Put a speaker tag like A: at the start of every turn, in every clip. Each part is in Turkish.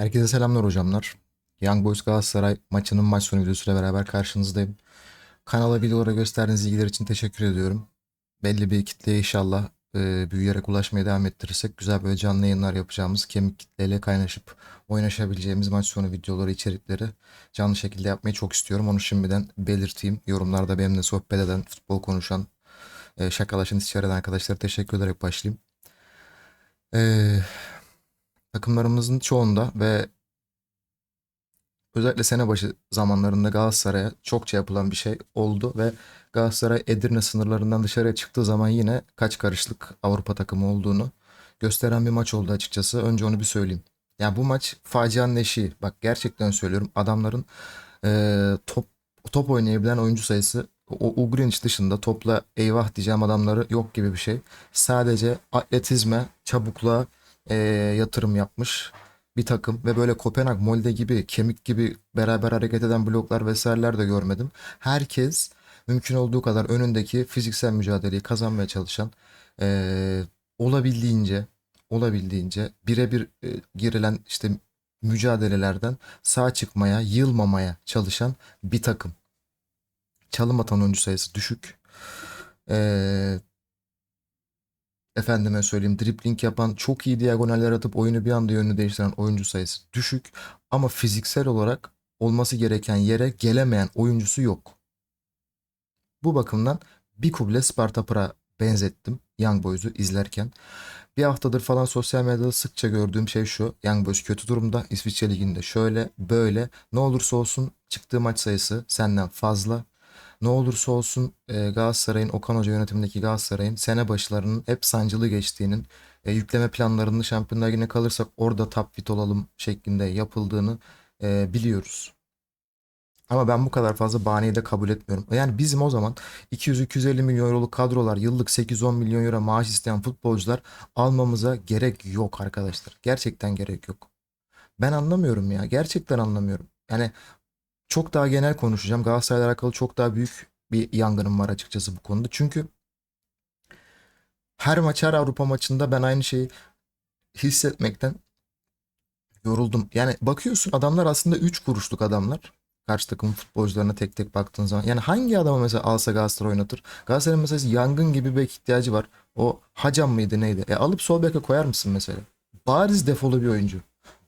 A: Herkese selamlar hocamlar. Young Boys Galatasaray maçının maç sonu videosuyla beraber karşınızdayım. Kanala videolara gösterdiğiniz ilgiler için teşekkür ediyorum. Belli bir kitleye inşallah e, büyüyerek ulaşmaya devam ettirirsek güzel böyle canlı yayınlar yapacağımız, kemik kitleyle kaynaşıp oynaşabileceğimiz maç sonu videoları, içerikleri canlı şekilde yapmayı çok istiyorum. Onu şimdiden belirteyim. Yorumlarda benimle sohbet eden, futbol konuşan, e, şakalaşan, istişare eden arkadaşlara teşekkür ederek başlayayım. Eee takımlarımızın çoğunda ve özellikle sene başı zamanlarında Galatasaray'a çokça yapılan bir şey oldu ve Galatasaray Edirne sınırlarından dışarıya çıktığı zaman yine kaç karışlık Avrupa takımı olduğunu gösteren bir maç oldu açıkçası. Önce onu bir söyleyeyim. Yani bu maç facianın eşiği. Bak gerçekten söylüyorum. Adamların eee, top top oynayabilen oyuncu sayısı o Ugrinç dışında topla eyvah diyeceğim adamları yok gibi bir şey. Sadece atletizme, çabukluğa eee, yatırım yapmış bir takım ve böyle Kopenhag, Molde gibi, kemik gibi beraber hareket eden bloklar vesaireler de görmedim. Herkes mümkün olduğu kadar önündeki fiziksel mücadeleyi kazanmaya çalışan eee, olabildiğince olabildiğince birebir e, girilen işte mücadelelerden sağ çıkmaya, yılmamaya çalışan bir takım. Çalım atan oyuncu sayısı düşük. Eee efendime söyleyeyim dribling yapan, çok iyi diagonaller atıp oyunu bir anda yönünü değiştiren oyuncu sayısı düşük. Ama fiziksel olarak olması gereken yere gelemeyen oyuncusu yok. Bu bakımdan bir kuble Sparta Prag'a benzettim Young Boys'u izlerken. Bir haftadır falan sosyal medyada sıkça gördüğüm şey şu. Young Boys kötü durumda. İsviçre Ligi'nde şöyle böyle. Ne olursa olsun çıktığı maç sayısı senden fazla. Ne olursa olsun e, Galatasaray'ın Okan Hoca yönetimindeki Galatasaray'ın sene başlarının hep sancılı geçtiğinin e, yükleme planlarını Şampiyonlar Ligi'ne kalırsak orada top fit olalım şeklinde yapıldığını e, biliyoruz. Ama ben bu kadar fazla bahaneyi de kabul etmiyorum. Yani bizim o zaman 200-250 milyon euroluk kadrolar, yıllık 8-10 milyon euro maaş isteyen futbolcular almamıza gerek yok arkadaşlar. Gerçekten gerek yok. Ben anlamıyorum ya. Gerçekten anlamıyorum. Yani çok daha genel konuşacağım. Galatasaray'la alakalı çok daha büyük bir yangınım var açıkçası bu konuda. Çünkü her maç, her Avrupa maçında ben aynı şeyi hissetmekten yoruldum. Yani bakıyorsun adamlar aslında 3 kuruşluk adamlar. Karşı takımın futbolcularına tek tek baktığın zaman. Yani hangi adamı mesela alsa Galatasaray oynatır? Galatasaray'ın mesela yangın gibi bir ihtiyacı var. O Hacam mıydı neydi? E alıp sol beke koyar mısın mesela? Bariz defolu bir oyuncu.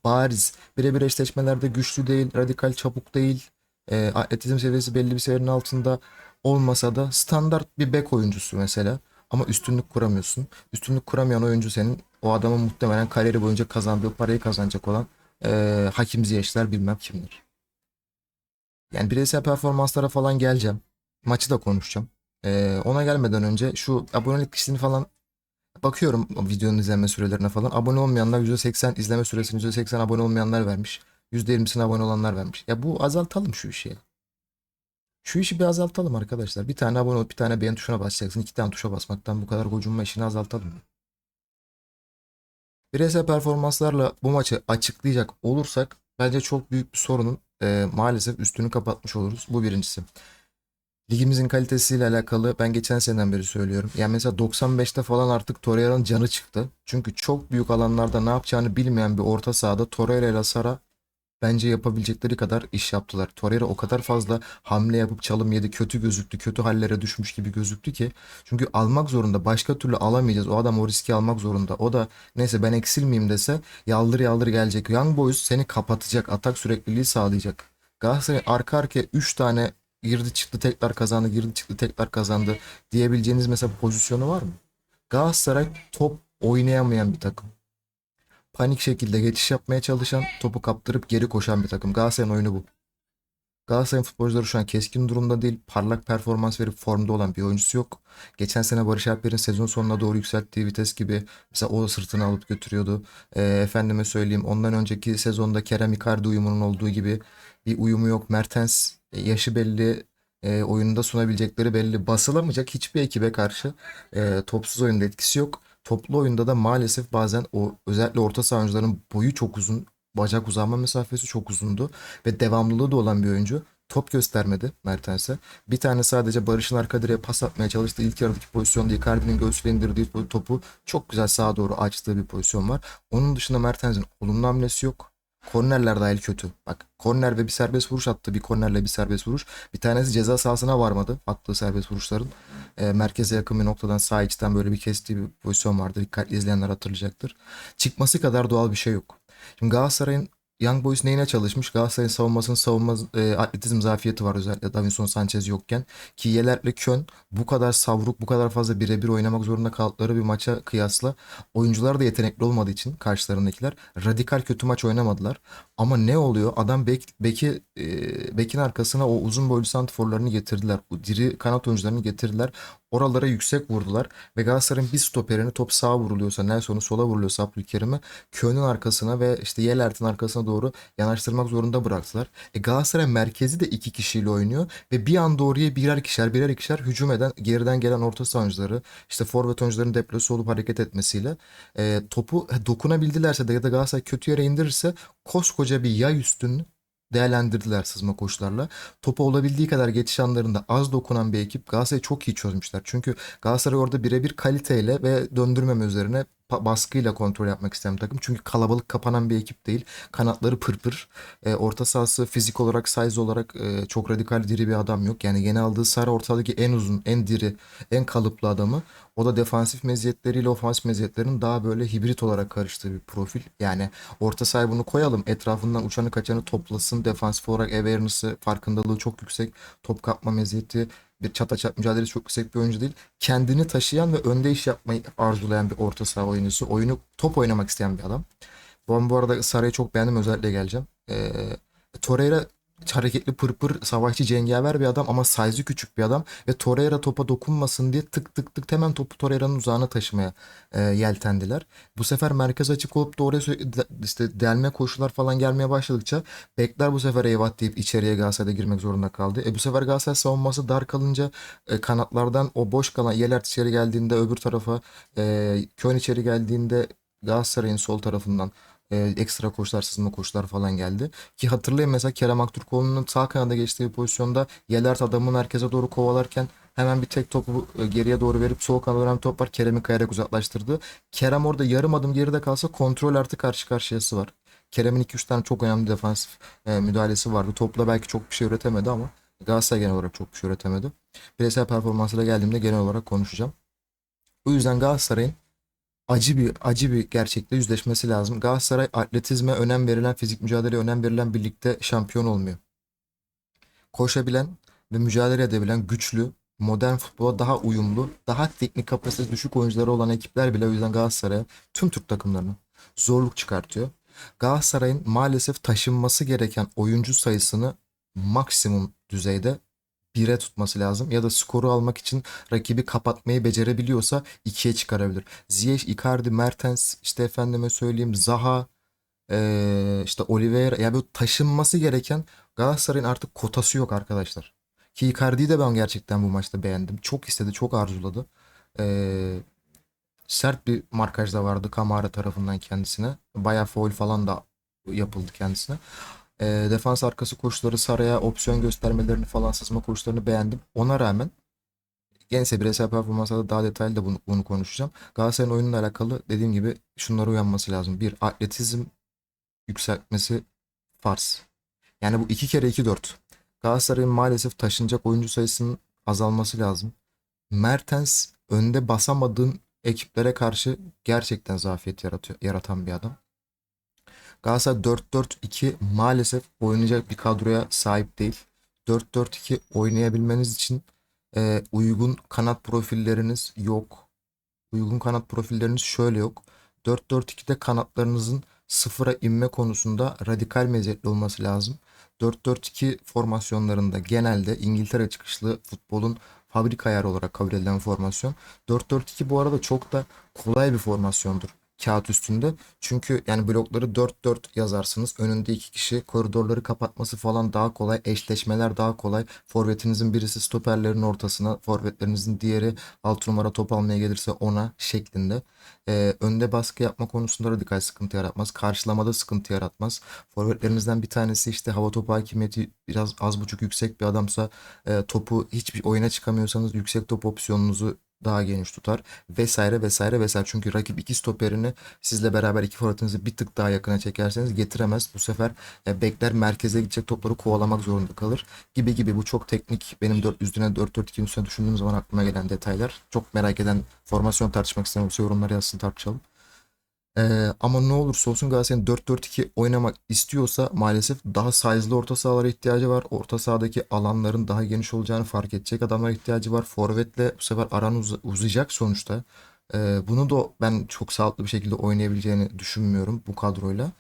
A: Bariz. Birebir eşleşmelerde güçlü değil, radikal çabuk değil. E, atletizm seviyesi belli bir seviyenin altında olmasa da standart bir bek oyuncusu mesela. Ama üstünlük kuramıyorsun. Üstünlük kuramayan oyuncu senin o adamın muhtemelen kariyeri boyunca kazandığı parayı kazanacak olan e, Hakim Ziyech'ler bilmem kimdir. Yani bireysel performanslara falan geleceğim. Maçı da konuşacağım. E, ona gelmeden önce şu abonelik listesini falan bakıyorum videonun izlenme sürelerine falan. Abone olmayanlar %80 izleme süresini %80 abone olmayanlar vermiş. %20'sine abone olanlar vermiş. Ya bu azaltalım şu işi. Şu işi bir azaltalım arkadaşlar. Bir tane abone olup bir tane beğen tuşuna basacaksın. iki tane tuşa basmaktan bu kadar gocunma işini azaltalım. Bireysel performanslarla bu maçı açıklayacak olursak bence çok büyük bir sorunun e, maalesef üstünü kapatmış oluruz. Bu birincisi. Ligimizin kalitesiyle alakalı ben geçen seneden beri söylüyorum. Yani mesela 95'te falan artık Torreira'nın canı çıktı. Çünkü çok büyük alanlarda ne yapacağını bilmeyen bir orta sahada Torreira ile Sara bence yapabilecekleri kadar iş yaptılar. Torreira o kadar fazla hamle yapıp çalım yedi, kötü gözüktü, kötü hallere düşmüş gibi gözüktü ki. Çünkü almak zorunda, başka türlü alamayacağız. O adam o riski almak zorunda. O da neyse ben eksilmeyeyim dese yaldır yaldır gelecek. Young Boys seni kapatacak, atak sürekliliği sağlayacak. Galatasaray arka arkaya 3 tane girdi çıktı tekrar kazandı, girdi çıktı tekrar kazandı diyebileceğiniz mesela pozisyonu var mı? Galatasaray top oynayamayan bir takım panik şekilde geçiş yapmaya çalışan, topu kaptırıp geri koşan bir takım. Galatasaray'ın oyunu bu. Galatasaray'ın futbolcuları şu an keskin durumda değil. Parlak performans verip formda olan bir oyuncusu yok. Geçen sene Barış Alper'in sezon sonuna doğru yükselttiği vites gibi mesela o sırtını alıp götürüyordu. E, efendime söyleyeyim ondan önceki sezonda Kerem Icardi uyumunun olduğu gibi bir uyumu yok. Mertens yaşı belli, e, oyunda sunabilecekleri belli. Basılamayacak hiçbir ekibe karşı e, topsuz oyunda etkisi yok. Toplu oyunda da maalesef bazen o özellikle orta saha oyuncularının boyu çok uzun. Bacak uzanma mesafesi çok uzundu. Ve devamlılığı da olan bir oyuncu. Top göstermedi Mertens'e. Bir tane sadece Barış'ın arka direğe pas atmaya çalıştığı ilk yarıdaki pozisyonda Icardi'nin göğsüyle indirdiği topu çok güzel sağa doğru açtığı bir pozisyon var. Onun dışında Mertens'in olumlu hamlesi yok. Kornerler dahil kötü. Bak korner ve bir serbest vuruş attı. Bir kornerle bir serbest vuruş. Bir tanesi ceza sahasına varmadı. Attığı serbest vuruşların. E, merkeze yakın bir noktadan sağ içten böyle bir kestiği bir pozisyon vardı. Dikkatli izleyenler hatırlayacaktır. Çıkması kadar doğal bir şey yok. Şimdi Galatasaray'ın Young Boys neyine çalışmış? Galatasaray'ın savunmasının savunma e, atletizm zafiyeti var özellikle Davinson Sanchez yokken. Ki Yeler'le Kön bu kadar savruk, bu kadar fazla birebir oynamak zorunda kaldıkları bir maça kıyasla oyuncular da yetenekli olmadığı için karşılarındakiler radikal kötü maç oynamadılar. Ama ne oluyor? Adam bek, beki e, bekin arkasına o uzun boylu santrforlarını getirdiler. O diri kanat oyuncularını getirdiler. Oralara yüksek vurdular ve Galatasaray'ın bir stoperini top sağa vuruluyorsa Nelson'u sola vuruluyorsa Abdülkerim'i Kön'ün arkasına ve işte Yelert'in arkasına doğru yanaştırmak zorunda bıraktılar. E Galatasaray merkezi de iki kişiyle oynuyor ve bir anda oraya birer ikişer birer ikişer hücum eden geriden gelen orta saha işte forvet oyuncuların deplase olup hareket etmesiyle e, topu dokunabildilerse de ya da Galatasaray kötü yere indirirse koskoca bir yay üstünü değerlendirdiler sızma koşularla. Topa olabildiği kadar geçiş anlarında az dokunan bir ekip Galatasaray'ı çok iyi çözmüşler. Çünkü Galatasaray orada birebir kaliteyle ve döndürmeme üzerine baskıyla kontrol yapmak isteyen bir takım. Çünkü kalabalık kapanan bir ekip değil. Kanatları pırpır. E, orta sahası fizik olarak, size olarak e, çok radikal diri bir adam yok. Yani yeni aldığı Sara ortadaki en uzun, en diri, en kalıplı adamı. O da defansif meziyetleriyle ofansif meziyetlerinin daha böyle hibrit olarak karıştığı bir profil. Yani orta sahaya bunu koyalım. Etrafından uçanı kaçanı toplasın. Defansif olarak awareness'ı, farkındalığı çok yüksek. Top kapma meziyeti, bir çata çat mücadelesi çok yüksek bir oyuncu değil. Kendini taşıyan ve önde iş yapmayı arzulayan bir orta saha oyuncusu. Oyunu top oynamak isteyen bir adam. Bu, bu arada Saray'ı çok beğendim. Özellikle geleceğim. Ee, Torreira hareketli pırpır savaşçı cengaver bir adam ama size'ı küçük bir adam ve Torreira topa dokunmasın diye tık tık tık hemen topu Torreira'nın uzağına taşımaya e, yeltendiler. Bu sefer merkez açık olup da oraya işte delme koşular falan gelmeye başladıkça bekler bu sefer eyvah deyip içeriye Galatasaray'da girmek zorunda kaldı. E bu sefer Galatasaray savunması dar kalınca e, kanatlardan o boş kalan Yelert içeri geldiğinde öbür tarafa e, Kön içeri geldiğinde Galatasaray'ın sol tarafından e, ekstra koşular, sızma koşular falan geldi. Ki hatırlayın mesela Kerem Aktürkoğlu'nun sağ kanada geçtiği pozisyonda Yelert adamı merkeze doğru kovalarken hemen bir tek topu e, geriye doğru verip sol kanada dönen top var. Kerem'i kayarak uzaklaştırdı. Kerem orada yarım adım geride kalsa kontrol artı karşı karşıyası var. Kerem'in 2-3 tane çok önemli defansif e, müdahalesi vardı. Topla belki çok bir şey üretemedi ama Galatasaray genel olarak çok bir şey üretemedi. Bireysel performansıyla geldiğimde genel olarak konuşacağım. O yüzden Galatasaray'ın acı bir acı bir gerçekle yüzleşmesi lazım. Galatasaray atletizme önem verilen, fizik mücadeleye önem verilen birlikte şampiyon olmuyor. Koşabilen ve mücadele edebilen güçlü, modern futbola daha uyumlu, daha teknik kapasitesi düşük oyuncuları olan ekipler bile o yüzden Galatasaray'a tüm Türk takımlarına zorluk çıkartıyor. Galatasaray'ın maalesef taşınması gereken oyuncu sayısını maksimum düzeyde bire tutması lazım. Ya da skoru almak için rakibi kapatmayı becerebiliyorsa ikiye çıkarabilir. Ziyech, Icardi, Mertens, işte efendime söyleyeyim Zaha, eee, işte Oliveira. Ya bu taşınması gereken Galatasaray'ın artık kotası yok arkadaşlar. Ki Icardi'yi de ben gerçekten bu maçta beğendim. Çok istedi, çok arzuladı. Eee, sert bir markaj da vardı Kamara tarafından kendisine. Bayağı foul falan da yapıldı kendisine. E, defans arkası koşuları Saray'a opsiyon göstermelerini falan sızma koşularını beğendim. Ona rağmen genelse bireysel performanslarda daha detaylı da bunu, bunu konuşacağım. Galatasaray'ın oyunuyla alakalı dediğim gibi şunlara uyanması lazım. Bir, atletizm yükseltmesi farz. Yani bu iki kere iki dört. Galatasaray'ın maalesef taşınacak oyuncu sayısının azalması lazım. Mertens önde basamadığın ekiplere karşı gerçekten zafiyet yaratıyor, yaratan bir adam. Galatasaray 4-4-2 maalesef oynayacak bir kadroya sahip değil. 4-4-2 oynayabilmeniz için e, uygun kanat profilleriniz yok. Uygun kanat profilleriniz şöyle yok. 4-4-2'de kanatlarınızın sıfıra inme konusunda radikal meziyetli olması lazım. 4-4-2 formasyonlarında genelde İngiltere çıkışlı futbolun fabrika ayarı olarak kabul edilen formasyon. 4-4-2 bu arada çok da kolay bir formasyondur kağıt üstünde. Çünkü yani blokları 4-4 yazarsınız. Önünde iki kişi koridorları kapatması falan daha kolay. Eşleşmeler daha kolay. Forvetinizin birisi stoperlerin ortasına, forvetlerinizin diğeri alt numara top almaya gelirse ona şeklinde. Ee, önde baskı yapma konusunda radikal sıkıntı yaratmaz. Karşılamada sıkıntı yaratmaz. Forvetlerinizden bir tanesi işte hava topu hakimiyeti biraz az buçuk yüksek bir adamsa e, topu hiçbir oyuna çıkamıyorsanız yüksek top opsiyonunuzu daha geniş tutar vesaire vesaire vesaire. Çünkü rakip iki stoperini sizle beraber iki forvetinizi bir tık daha yakına çekerseniz getiremez. Bu sefer e, bekler merkeze gidecek topları kovalamak zorunda kalır gibi gibi. Bu çok teknik. Benim 4 üstüne 4-4-2'nin üstüne düşündüğüm zaman aklıma gelen detaylar. Çok merak eden formasyon tartışmak isteyen olursa yorumlara yazsın tartışalım. Ee, ama ne olursa olsun Galatasaray'ın 4-4-2 oynamak istiyorsa maalesef daha size'lı orta sahalara ihtiyacı var. Orta sahadaki alanların daha geniş olacağını fark edecek adamlara ihtiyacı var. Forvet'le bu sefer aran uz- uzayacak sonuçta. Ee, bunu da ben çok sağlıklı bir şekilde oynayabileceğini düşünmüyorum bu kadroyla.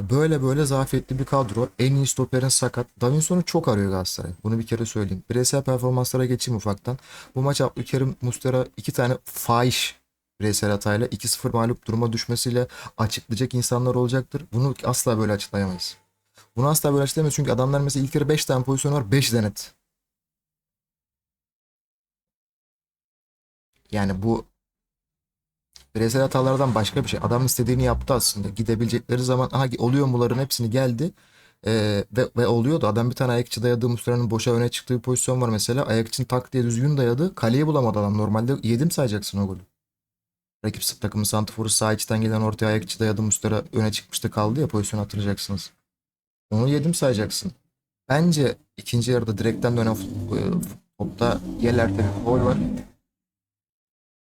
A: Böyle böyle zafiyetli bir kadro. En iyi stoperin sakat. Davinson'u çok arıyor Galatasaray. Bunu bir kere söyleyeyim. Bireysel performanslara geçeyim ufaktan. Bu maç Abdülkerim Mustera iki tane fahiş bireysel hatayla 2-0 mağlup duruma düşmesiyle açıklayacak insanlar olacaktır. Bunu asla böyle açıklayamayız. Bunu asla böyle açıklayamayız çünkü adamlar mesela ilk yarı 5 tane pozisyon var 5 denet. Yani bu bireysel hatalardan başka bir şey. Adam istediğini yaptı aslında. Gidebilecekleri zaman aha oluyor muların hepsini geldi. Ee, ve, ve oluyordu. Adam bir tane ayak içi dayadığı Muslera'nın boşa öne çıktığı pozisyon var mesela. Ayak için tak diye düzgün dayadı. Kaleyi bulamadı adam. Normalde yedim sayacaksın o golü. Rakip takımın santiforu sağ içten gelen ortaya ayak içi dayadı Muslera öne çıkmıştı kaldı ya pozisyon hatırlayacaksınız. Onu yedim sayacaksın. Bence ikinci yarıda direkten dönen e, topta Yeler'de bir gol var.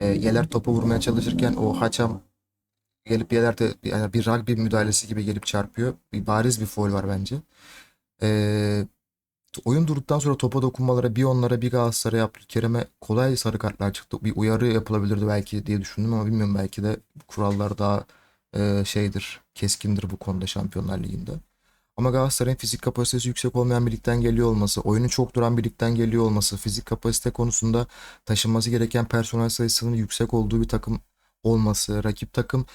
A: E, Yeler topu vurmaya çalışırken o haçam gelip Yeler'de yani bir rugby müdahalesi gibi gelip çarpıyor. Bir bariz bir foul var bence. E, oyun durduktan sonra topa dokunmalara bir onlara bir Galatasaray'a Abdülkerim'e kolay sarı kartlar çıktı. Bir uyarı yapılabilirdi belki diye düşündüm ama bilmiyorum belki de kurallar daha e, şeydir, keskindir bu konuda Şampiyonlar Ligi'nde. Ama Galatasaray'ın fizik kapasitesi yüksek olmayan bir ligden geliyor olması, oyunu çok duran bir ligden geliyor olması, fizik kapasite konusunda taşınması gereken personel sayısının yüksek olduğu bir takım olması, rakip takım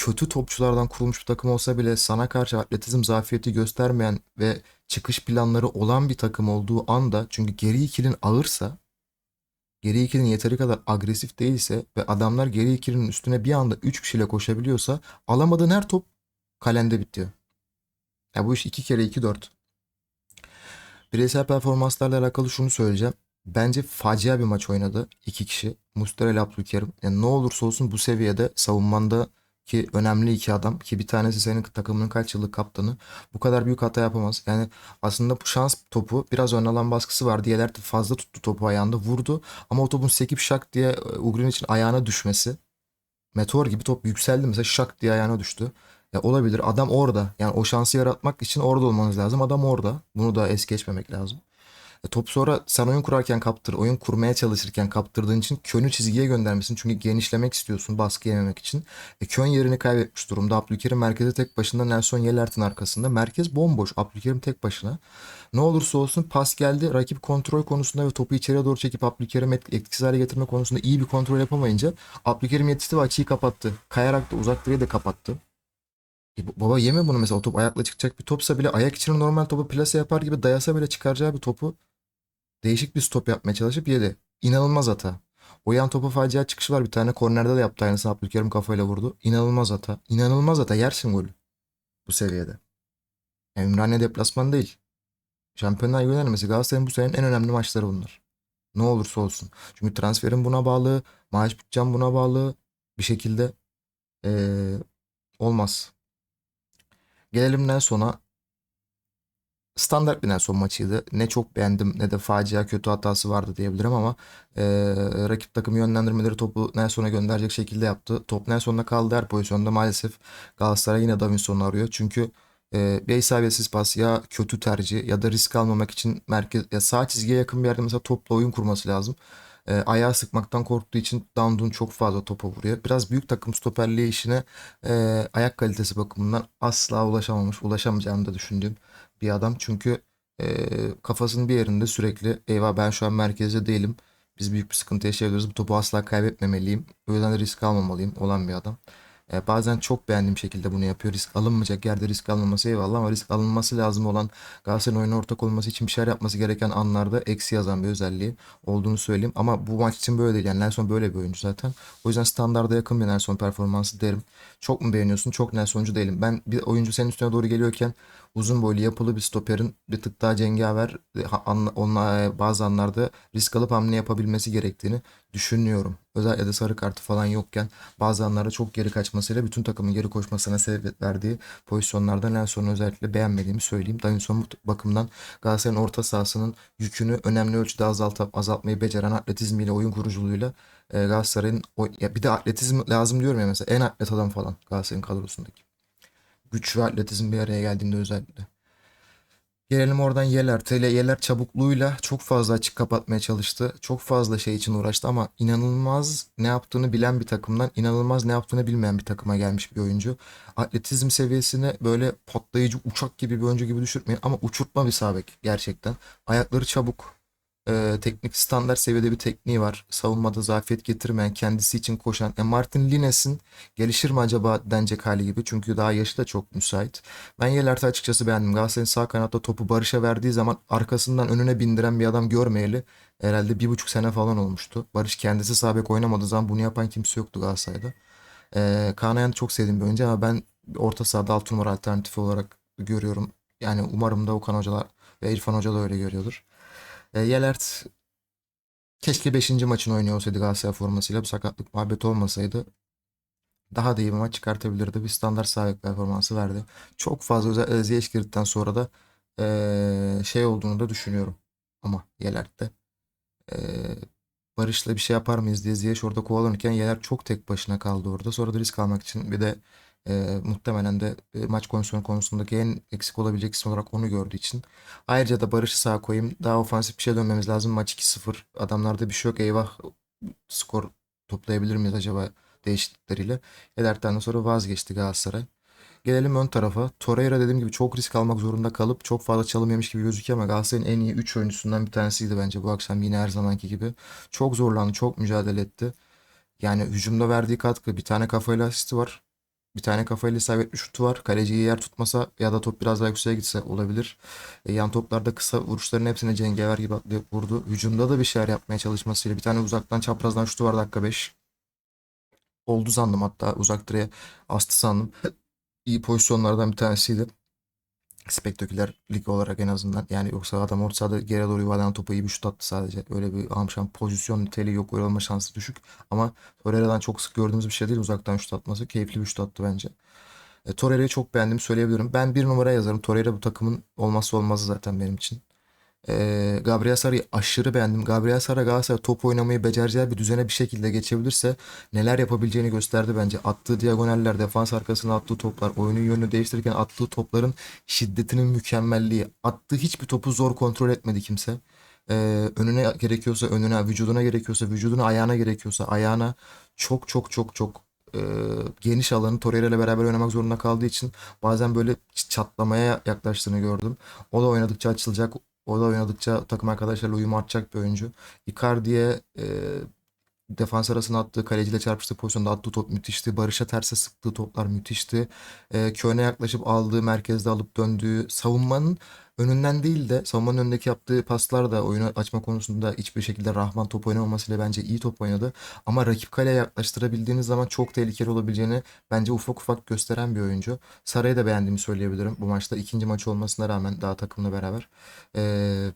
A: kötü topçulardan kurulmuş bir takım olsa bile sana karşı atletizm zafiyeti göstermeyen ve çıkış planları olan bir takım olduğu anda çünkü geri ikilin ağırsa geri ikilin yeteri kadar agresif değilse ve adamlar geri ikilinin üstüne bir anda 3 kişiyle koşabiliyorsa alamadığın her top kalende bitiyor. Ya bu iş 2 kere 2 4. Bireysel performanslarla alakalı şunu söyleyeceğim. Bence facia bir maç oynadı iki kişi. Muslera ile Abdülkerim. Yani ne olursa olsun bu seviyede savunmanda ki önemli iki adam ki bir tanesi senin takımının kaç yıllık kaptanı bu kadar büyük hata yapamaz. Yani aslında bu şans topu biraz ön alan baskısı var. Diğerler de fazla tuttu topu ayağında vurdu ama o topun sekip şak diye e, Ugrin için ayağına düşmesi meteor gibi top yükseldi mesela şak diye ayağına düştü. Ya olabilir adam orada yani o şansı yaratmak için orada olmanız lazım adam orada bunu da es geçmemek lazım. E, top sonra sen oyun kurarken kaptır, oyun kurmaya çalışırken kaptırdığın için Kön'ü çizgiye göndermesin. Çünkü genişlemek istiyorsun baskı yememek için. E, Kön yerini kaybetmiş durumda. Abdülkerim merkeze tek başına Nelson Yelert'in arkasında. Merkez bomboş. Abdülkerim tek başına. Ne olursa olsun pas geldi. Rakip kontrol konusunda ve topu içeriye doğru çekip Abdülkerim et- etkisiz hale getirme konusunda iyi bir kontrol yapamayınca Abdülkerim yetişti ve açıyı kapattı. Kayarak da uzak direği de kapattı. E, baba yeme bunu mesela o top ayakla çıkacak bir topsa bile ayak içine normal topu plase yapar gibi dayasa bile çıkaracağı bir topu değişik bir stop yapmaya çalışıp yedi. İnanılmaz hata. O yan topa facia çıkışı var. Bir tane kornerde de yaptı aynısını Abdülkerim kafayla vurdu. İnanılmaz hata. İnanılmaz hata. Yersin golü. Bu seviyede. Ümraniye deplasman değil. Şampiyonlar Ligi önermesi Galatasaray'ın bu senenin en önemli maçları bunlar. Ne olursa olsun. Çünkü transferin buna bağlı. Maaş bütçem buna bağlı. Bir şekilde eee, olmaz. Gelelim Nelson'a. Standart bir Nelson maçıydı. Ne çok beğendim ne de facia kötü hatası vardı diyebilirim ama eee, rakip takım yönlendirmeleri topu Nelson'a gönderecek şekilde yaptı. Top Nelson'da kaldı her pozisyonda maalesef Galatasaray yine Davinson'u arıyor. Çünkü eee bir isabetsiz pas ya kötü tercih ya da risk almamak için merkez ya sağ çizgiye yakın bir yerde mesela topla oyun kurması lazım. Eee ayağı sıkmaktan korktuğu için Dandun çok fazla topa vuruyor. Biraz büyük takım stoperliği işine eee, ayak kalitesi bakımından asla ulaşamamış, ulaşamayacağını da düşündüğüm bir adam. Çünkü e, kafasının bir yerinde sürekli eyvah ben şu an merkezde değilim. Biz büyük bir sıkıntı yaşayabiliriz. Bu topu asla kaybetmemeliyim. O yüzden de risk almamalıyım olan bir adam. E, bazen çok beğendiğim şekilde bunu yapıyor. Risk alınmayacak yerde risk alınması eyvallah ama risk alınması lazım olan Galatasaray'ın oyuna ortak olması için bir şeyler yapması gereken anlarda eksi yazan bir özelliği olduğunu söyleyeyim. Ama bu maç için böyle değil. Yani Nelson böyle bir oyuncu zaten. O yüzden standarda yakın bir Nelson performansı derim. Çok mu beğeniyorsun? Çok Nelsoncu değilim. Ben bir oyuncu senin üstüne doğru geliyorken uzun boylu yapılı bir stoperin bir tık daha cengaver e, anla- onla, e, bazı anlarda risk alıp hamle yapabilmesi gerektiğini düşünüyorum. Özellikle de sarı kartı falan yokken bazı anlarda çok geri kaçmasıyla bütün takımın geri koşmasına sebep verdiği pozisyonlarda Nelson'u özellikle beğenmediğimi söyleyeyim. Davinson bu bakımdan Galatasaray'ın orta sahasının yükünü önemli ölçüde azaltıp azaltmayı beceren atletizmiyle, oyun kuruculuğuyla e, Galatasaray'ın bir de atletizm lazım diyorum ya mesela en atlet adam falan Galatasaray'ın kadrosundaki. Güç ve atletizm bir araya geldiğinde özellikle. Gelelim oradan Yelert'e. ile Yeler çabukluğuyla çok fazla açık kapatmaya çalıştı. Çok fazla şey için uğraştı ama inanılmaz ne yaptığını bilen bir takımdan inanılmaz ne yaptığını bilmeyen bir takıma gelmiş bir oyuncu. Atletizm seviyesini böyle patlayıcı uçak gibi bir oyuncu gibi düşürtmeyin ama uçurtma bir sağ bek gerçekten. Ayakları çabuk. Ee, teknik standart seviyede bir tekniği var. Savunmada zafiyet getirmeyen, kendisi için koşan. E Martin Lines'in gelişir mi acaba denecek hali gibi. Çünkü daha yaşı da çok müsait. Ben Yelert'i açıkçası beğendim. Galatasaray'ın sağ kanatta topu Barış'a verdiği zaman arkasından önüne bindiren bir adam görmeyeli herhalde bir buçuk sene falan olmuştu. Barış kendisi sağ oynamadığı zaman bunu yapan kimse yoktu Galatasaray'da. Ee, Kaan çok sevdiğim bir oyuncu ama ben orta sahada 6 numara alternatifi olarak görüyorum. Yani umarım da Okan Hocalar ve İrfan Hoca da öyle görüyordur. E, Yelert keşke 5. maçını oynuyor olsaydı Galatasaray formasıyla bu sakatlık muhabbet olmasaydı daha da iyi bir maç çıkartabilirdi. Bir standart bek performansı verdi. Çok fazla özellikle Ziyech girdikten sonra da e, şey olduğunu da düşünüyorum. Ama Yelert'te. E, Barış'la bir şey yapar mıyız diye Ziyech orada kovalanırken Yeler çok tek başına kaldı orada. Sonra da risk almak için bir de e, muhtemelen de e, maç kondisyonu konusundaki en eksik olabilecek isim olarak onu gördüğü için. Ayrıca da Barış'ı sağa koyayım. Daha ofansif bir şey dönmemiz lazım. Maç 2-0. Adamlarda bir şey yok. Eyvah skor toplayabilir miyiz acaba değişiklikleriyle. Eder'den sonra vazgeçti Galatasaray. Gelelim ön tarafa. Torreira dediğim gibi çok risk almak zorunda kalıp çok fazla çalım yemiş gibi gözüküyor ama Galatasaray'ın en iyi 3 oyuncusundan bir tanesiydi bence bu akşam yine her zamanki gibi. Çok zorlandı, çok mücadele etti. Yani hücumda verdiği katkı bir tane kafayla asisti var. Bir tane kafayla isabetli şutu var. Kaleciyi yer tutmasa ya da top biraz daha yükseğe gitse olabilir. E, yan toplarda kısa vuruşların hepsine cengaver gibi atlayıp vurdu. Hücumda da bir şeyler yapmaya çalışmasıyla. Bir tane uzaktan çaprazdan şutu var dakika 5. Oldu sandım hatta uzak direğe astı sandım. İyi pozisyonlardan bir tanesiydi. Spektaküler lig olarak en azından. Yani yoksa adam orta sahada geri doğru yuvarlanan topu iyi bir şut attı sadece. Öyle bir amşan pozisyon niteliği yok. Gol olma şansı düşük. Ama Torreira'dan çok sık gördüğümüz bir şey değil uzaktan şut atması. Keyifli bir şut attı bence. E, Torreira'yı çok beğendim söyleyebilirim. Ben bir numara yazarım. Torreira bu takımın olmazsa olmazı zaten benim için. E, Gabriel Sara'yı aşırı beğendim. Gabriel Sara Galatasaray top oynamayı becereceği bir düzene bir şekilde geçebilirse neler yapabileceğini gösterdi bence. Attığı diagonaller, defans arkasına attığı toplar, oyunun yönünü değiştirirken attığı topların şiddetinin mükemmelliği. Attığı hiçbir topu zor kontrol etmedi kimse. Ee, önüne gerekiyorsa önüne, vücuduna gerekiyorsa vücuduna, ayağına gerekiyorsa ayağına çok çok çok çok e, geniş alanı Torreira ile beraber oynamak zorunda kaldığı için bazen böyle çatlamaya yaklaştığını gördüm. O da oynadıkça açılacak. O da oynadıkça takım arkadaşlarıyla uyum artacak bir oyuncu. Icardi'ye e, defans arasına attığı, kaleciyle çarpıştığı pozisyonda attığı top müthişti. Barış'a terse sıktığı toplar müthişti. E, Köln'e yaklaşıp aldığı, merkezde alıp döndüğü, savunmanın önünden değil de savunmanın önündeki yaptığı paslar da oyunu açma konusunda hiçbir şekilde Rahman top oynamamasıyla bence iyi top oynadı. Ama rakip kaleye yaklaştırabildiğiniz zaman çok tehlikeli olabileceğini bence ufak ufak gösteren bir oyuncu. Saray'ı da beğendiğimi söyleyebilirim. Bu maçta ikinci maçı olmasına rağmen daha takımla beraber. Ee,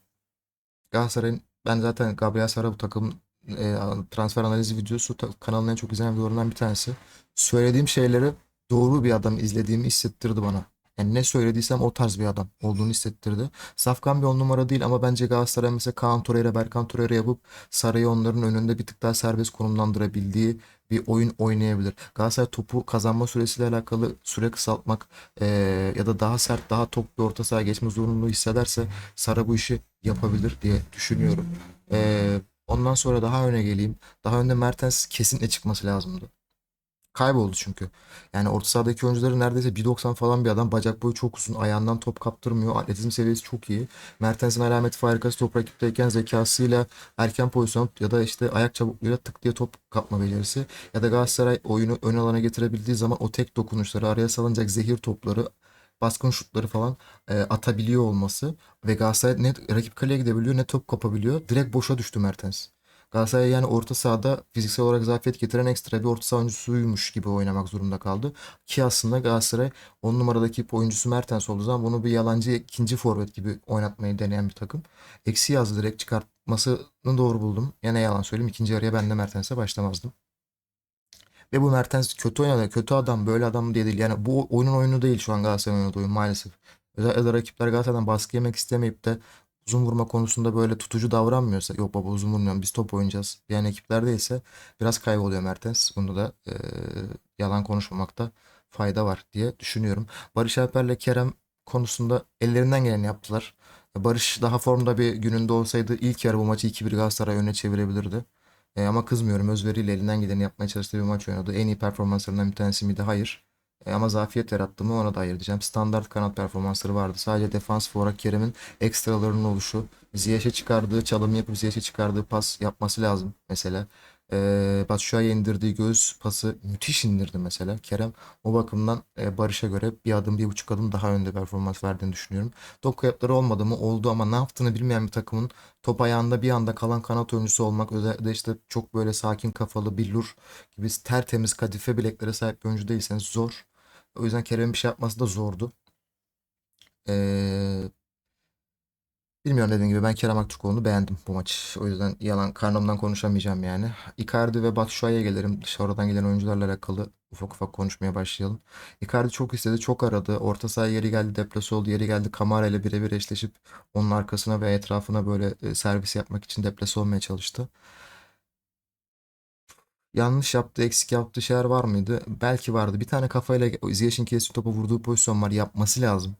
A: Galatasaray'ın ben zaten Gabriel Sara bu takım e, transfer analizi videosu kanalının en çok izlenen videolarından bir tanesi. Söylediğim şeyleri doğru bir adam izlediğimi hissettirdi bana. Yani ne söylediysem o tarz bir adam olduğunu hissettirdi. Safkan bir on numara değil ama bence Galatasaray mesela Kaan Torreira, Berkan Torreira yapıp Saray'ı onların önünde bir tık daha serbest konumlandırabildiği bir oyun oynayabilir. Galatasaray topu kazanma süresiyle alakalı süre kısaltmak eee, ya da daha sert, daha top bir orta sahaya geçme zorunluluğu hissederse Sara bu işi yapabilir diye düşünüyorum. Eee, ondan sonra daha öne geleyim. Daha önde Mertens kesinlikle çıkması lazımdı. Kayboldu çünkü. Yani orta sahadaki oyuncuların neredeyse 1.90 falan bir adam. Bacak boyu çok uzun. Ayağından top kaptırmıyor. Atletizm seviyesi çok iyi. Mertens'in alameti farikası top rakipteyken zekasıyla erken pozisyon ya da işte ayak çabukluğuyla tık diye top kapma becerisi. Ya da Galatasaray oyunu ön alana getirebildiği zaman o tek dokunuşları, araya salınacak zehir topları, baskın şutları falan e, atabiliyor olması. Ve Galatasaray ne rakip kaleye gidebiliyor ne top kapabiliyor. Direkt boşa düştü Mertens. Galatasaray yani orta sahada fiziksel olarak zafiyet getiren ekstra bir orta saha oyuncusuymuş gibi oynamak zorunda kaldı. Ki aslında Galatasaray 10 numaradaki oyuncusu Mertens olduğu zaman bunu bir yalancı ikinci forvet gibi oynatmayı deneyen bir takım. Eksi yazdı direkt çıkartmasını doğru buldum. Yine yalan söyleyeyim ikinci yarıya ben de Mertens'e başlamazdım. Ve bu Mertens kötü oynadı. Kötü adam böyle adam diye değil. Yani bu oyunun oyunu değil şu an Galatasaray'ın oynadığı oyun maalesef. Özellikle rakipler Galatasaray'dan baskı yemek istemeyip de uzun vurma konusunda böyle tutucu davranmıyorsa yok baba uzun vurmuyorum biz top oynayacağız diyen ekiplerdeyse biraz kayboluyor Mertens. Bunda da e, yalan konuşmamakta fayda var diye düşünüyorum. Barış Alper'le Kerem konusunda ellerinden geleni yaptılar. Barış daha formda bir gününde olsaydı ilk yarı bu maçı 2-1 Galatasaray önüne çevirebilirdi. E, ama kızmıyorum. Özveriyle elinden geleni yapmaya çalıştığı bir maç oynadı. En iyi performanslarından bir tanesi miydi? Hayır. E, ama zafiyet yarattı mı ona da hayır diyeceğim. Standart kanat performansları vardı. Sadece defans olarak Kerem'in ekstralarının oluşu. Ziyech'e çıkardığı çalımı yapıp Ziyech'e çıkardığı pas yapması lazım mesela. E, Batshuayi'ye indirdiği göğüs pası müthiş indirdi mesela. Kerem o bakımdan e, Barış'a göre bir adım bir buçuk adım daha önde performans verdiğini düşünüyorum. Top kayıpları olmadı mı? Oldu ama ne yaptığını bilmeyen bir takımın top ayağında bir anda kalan kanat oyuncusu olmak özellikle işte çok böyle sakin kafalı billur gibi tertemiz kadife bileklere sahip bir oyuncu değilseniz zor. O yüzden Kerem'in bir şey yapması da zordu. Ee, bilmiyorum dediğim gibi ben Kerem Aktürkoğlu'nu beğendim bu maç. O yüzden yalan karnımdan konuşamayacağım yani. Icardi ve Batshuayi'ye gelirim. Dışarıdan gelen oyuncularla alakalı ufak ufak konuşmaya başlayalım. Icardi çok istedi, çok aradı. Orta saha yeri geldi, deplase oldu, yeri geldi. Kamara ile birebir eşleşip onun arkasına ve etrafına böyle e, servis yapmak için deplase olmaya çalıştı. Yanlış yaptığı, eksik yaptığı şeyler var mıydı? Belki vardı. Bir tane kafayla Ziyech'in kesti topa vurduğu pozisyon var. Yapması lazım.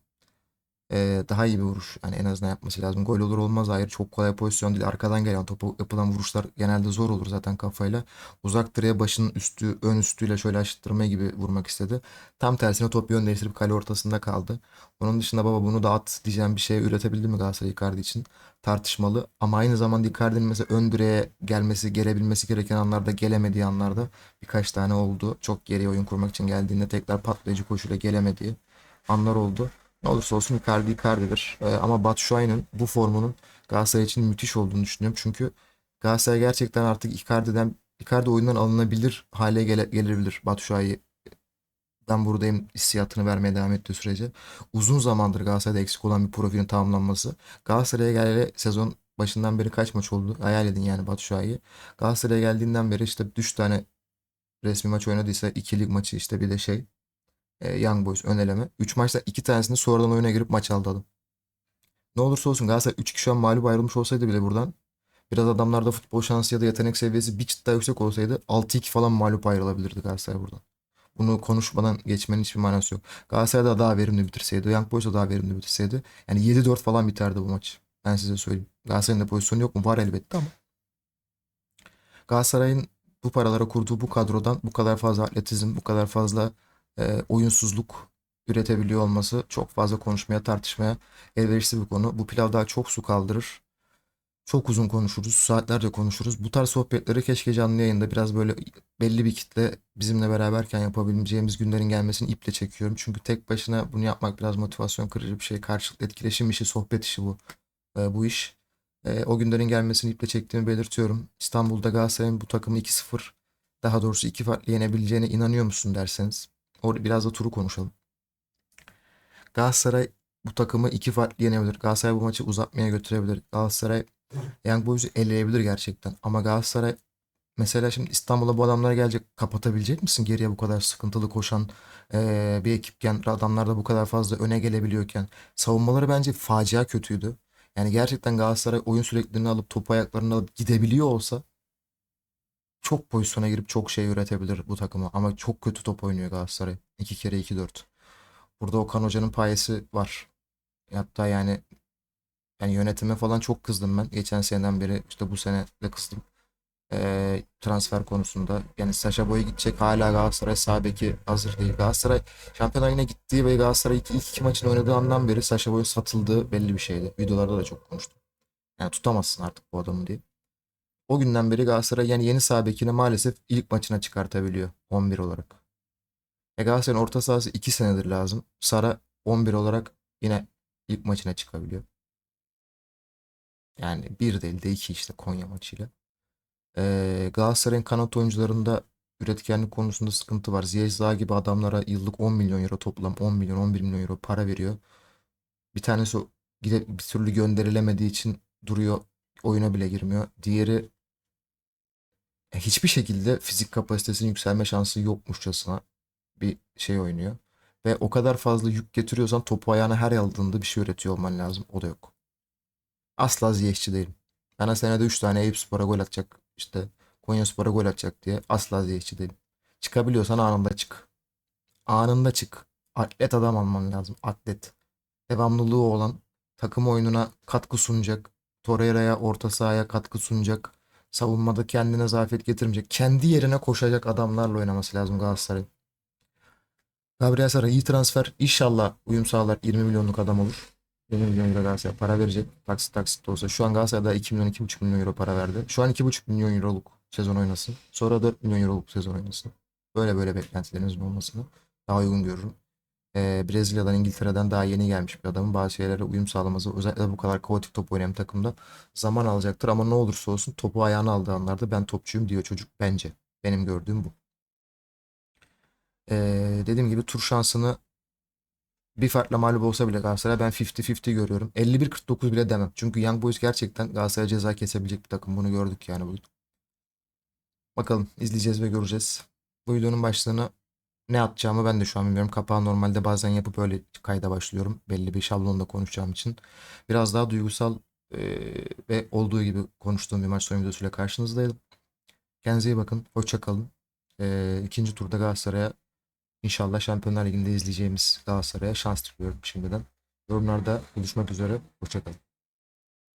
A: Ee, daha iyi bir vuruş. Yani en azından yapması lazım. Gol olur olmaz hayır. Çok kolay pozisyon değil. Arkadan gelen topa yapılan vuruşlar genelde zor olur zaten kafayla. Uzak direğe başının üstü, ön üstüyle şöyle aşıttırma gibi vurmak istedi. Tam tersine top yön değiştirip kale ortasında kaldı. Onun dışında baba bunu dağıt diyeceğim bir şey üretebildi mi Galatasaray Icardi için? Tartışmalı. Ama aynı zamanda Icardi'nin mesela ön direğe gelmesi, gelebilmesi gereken anlarda gelemediği anlarda birkaç tane oldu. Çok geriye oyun kurmak için geldiğinde tekrar patlayıcı koşuyla gelemediği anlar oldu. Ne olursa olsun Icardi Icardi'dir. Ee, ama Batshuayi'nin bu formunun Galatasaray için müthiş olduğunu düşünüyorum. Çünkü Galatasaray gerçekten artık Icardi'den Icardi oyundan alınabilir hale gele, gelebilir. Batshuayi ben buradayım hissiyatını vermeye devam ettiği sürece. Uzun zamandır Galatasaray'da eksik olan bir profilin tamamlanması. Galatasaray'a geleli sezon başından beri kaç maç oldu? Hayal edin yani Batshuayi'yi. Galatasaray'a geldiğinden beri işte 3 tane resmi maç oynadıysa 2 lig maçı işte bir de şey e, Young Boys ön eleme. 3 maçta 2 tanesini sonradan oyuna girip maç aldı adam. Ne olursa olsun Galatasaray 3 kişi an mağlup ayrılmış olsaydı bile buradan biraz adamlarda futbol şansı ya da yetenek seviyesi bir çıt daha yüksek olsaydı 6-2 falan mağlup ayrılabilirdi Galatasaray buradan. Bunu konuşmadan geçmenin hiçbir manası yok. Galatasaray da daha verimli bitirseydi, Young Boys da daha verimli bitirseydi yani 7-4 falan biterdi bu maç. Ben size söyleyeyim. Galatasaray'ın da pozisyonu yok mu? Var elbette ama. Galatasaray'ın bu paralara kurduğu bu kadrodan bu kadar fazla atletizm, bu kadar fazla e, oyunsuzluk üretebiliyor olması çok fazla konuşmaya, tartışmaya elverişli bir konu. Bu pilav daha çok su kaldırır. Çok uzun konuşuruz, saatlerce konuşuruz. Bu tarz sohbetleri keşke canlı yayında biraz böyle belli bir kitle bizimle beraberken yapabileceğimiz günlerin gelmesini iple çekiyorum. Çünkü tek başına bunu yapmak biraz motivasyon kırıcı bir şey. Karşılıklı etkileşim işi, sohbet işi bu. E, bu iş. E, o günlerin gelmesini iple çektiğimi belirtiyorum. İstanbul'da Galatasaray'ın bu takımı 2-0 daha doğrusu iki farklı yenebileceğine inanıyor musun derseniz. Orada biraz da turu konuşalım. Galatasaray bu takımı iki farklı yenebilir. Galatasaray bu maçı uzatmaya götürebilir. Galatasaray Young Boys'u eleyebilir gerçekten. Ama Galatasaray mesela şimdi İstanbul'a bu adamlar gelecek. Kapatabilecek misin geriye bu kadar sıkıntılı koşan eee, bir ekipken adamlar da bu kadar fazla öne gelebiliyorken savunmaları bence facia kötüydü. Yani gerçekten Galatasaray oyun sürekliliğini alıp topu ayaklarına alıp gidebiliyor olsa çok pozisyona girip çok şey üretebilir bu takıma. Ama çok kötü top oynuyor Galatasaray. 2 kere 2-4. Burada Okan Hoca'nın payesi var. Hatta yani yani yönetime falan çok kızdım ben. Geçen seneden beri işte bu sene de kızdım. Ee, transfer konusunda. Yani Saşa Boy gidecek hala Galatasaray sağ beki hazır değil. Galatasaray Şampiyonlar Ligi'ne gittiği ve Galatasaray ilk, ilk iki maçını oynadığı andan beri Saşa Boy satıldığı belli bir şeydi. Videolarda da çok konuştum. Yani tutamazsın artık bu adamı diye. O günden beri Galatasaray yani yeni sağ bekini maalesef ilk maçına çıkartabiliyor 11 olarak. E Galatasaray'ın orta sahası 2 senedir lazım. Sara 11 olarak yine ilk maçına çıkabiliyor. Yani bir değil de iki işte Konya maçıyla. Ee, Galatasaray'ın kanat oyuncularında üretkenlik konusunda sıkıntı var. Ziyech gibi adamlara yıllık 10 milyon euro toplam 10 milyon 11 milyon euro para veriyor. Bir tanesi gide, bir türlü gönderilemediği için duruyor. Oyuna bile girmiyor. Diğeri hiçbir şekilde fizik kapasitesinin yükselme şansı yokmuşçasına bir şey oynuyor. Ve o kadar fazla yük getiriyorsan topu ayağına her aldığında bir şey üretiyor olman lazım. O da yok. Asla Ziyech'çi değilim. Bana senede 3 tane Eyüpspor'a gol atacak. işte Konyaspor'a gol atacak diye asla Ziyech'çi değilim. Çıkabiliyorsan anında çık. Anında çık. Atlet adam alman lazım. Atlet. Devamlılığı olan takım oyununa katkı sunacak. Torreira'ya orta sahaya katkı sunacak. Savunmada kendine zafiyet getirmeyecek. Kendi yerine koşacak adamlarla oynaması lazım Galatasaray. Gabriel Sara iyi transfer. İnşallah uyum sağlar 20 milyonluk adam olur. 20 milyon euro Galatasaray para verecek. Taksit taksit de olsa. Şu an Galatasaray'da 2 milyon 2,5 milyon euro para verdi. Şu an 2,5 milyon euroluk sezon oynasın. Sonra 4 milyon euroluk sezon oynasın. Böyle böyle beklentilerinizin olmasını daha uygun görürüm. Ee, Brezilya'dan İngiltere'den daha yeni gelmiş bir adamın bazı şeylere uyum sağlaması özellikle bu kadar kaotik top oynayan takımda zaman alacaktır ama ne olursa olsun topu ayağına aldığı anlarda ben topçuyum diyor çocuk bence. Benim gördüğüm bu. Ee, dediğim gibi tur şansını bir farkla mağlup olsa bile Galatasaray ben 50-50 görüyorum. 51-49 bile demem. Çünkü Young Boys gerçekten Galatasaray'a ceza kesebilecek bir takım. Bunu gördük yani bugün. Bakalım izleyeceğiz ve göreceğiz. Bu videonun başlığına ne atacağımı ben de şu an bilmiyorum. Kapağı normalde bazen yapıp öyle kayda başlıyorum. Belli bir şablonda konuşacağım için. Biraz daha duygusal eee, ve olduğu gibi konuştuğum bir maç sonu videosuyla karşınızdayım. Kendinize iyi bakın. Hoşça kalın. Eee ikinci turda Galatasaray'a inşallah Şampiyonlar Ligi'nde izleyeceğimiz Galatasaray'a şans diliyorum şimdiden. Yorumlarda buluşmak üzere. Hoşça kalın.